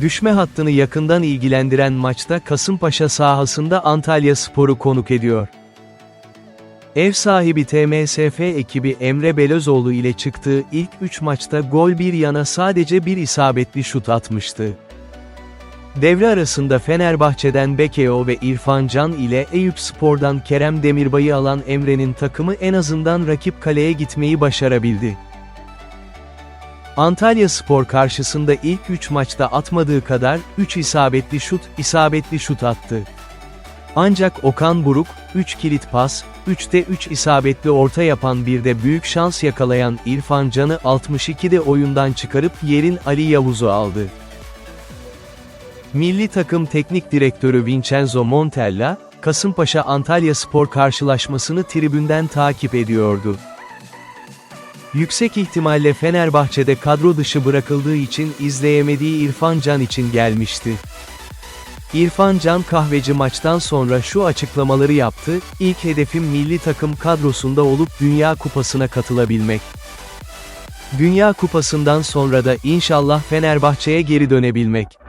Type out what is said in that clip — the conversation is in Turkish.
Düşme hattını yakından ilgilendiren maçta Kasımpaşa sahasında Antalya Sporu konuk ediyor. Ev sahibi TMSF ekibi Emre Belözoğlu ile çıktığı ilk 3 maçta gol bir yana sadece bir isabetli şut atmıştı. Devre arasında Fenerbahçe'den Bekeo ve İrfan Can ile Eyüp Spor'dan Kerem Demirbay'ı alan Emre'nin takımı en azından rakip kaleye gitmeyi başarabildi. Antalya Spor karşısında ilk 3 maçta atmadığı kadar 3 isabetli şut, isabetli şut attı. Ancak Okan Buruk, 3 kilit pas, 3'te 3 isabetli orta yapan bir de büyük şans yakalayan İrfan Can'ı 62'de oyundan çıkarıp yerin Ali Yavuz'u aldı. Milli takım teknik direktörü Vincenzo Montella, Kasımpaşa Antalya Spor karşılaşmasını tribünden takip ediyordu. Yüksek ihtimalle Fenerbahçe'de kadro dışı bırakıldığı için izleyemediği İrfan Can için gelmişti. İrfan Can Kahveci maçtan sonra şu açıklamaları yaptı, ilk hedefim milli takım kadrosunda olup Dünya Kupası'na katılabilmek. Dünya Kupası'ndan sonra da inşallah Fenerbahçe'ye geri dönebilmek.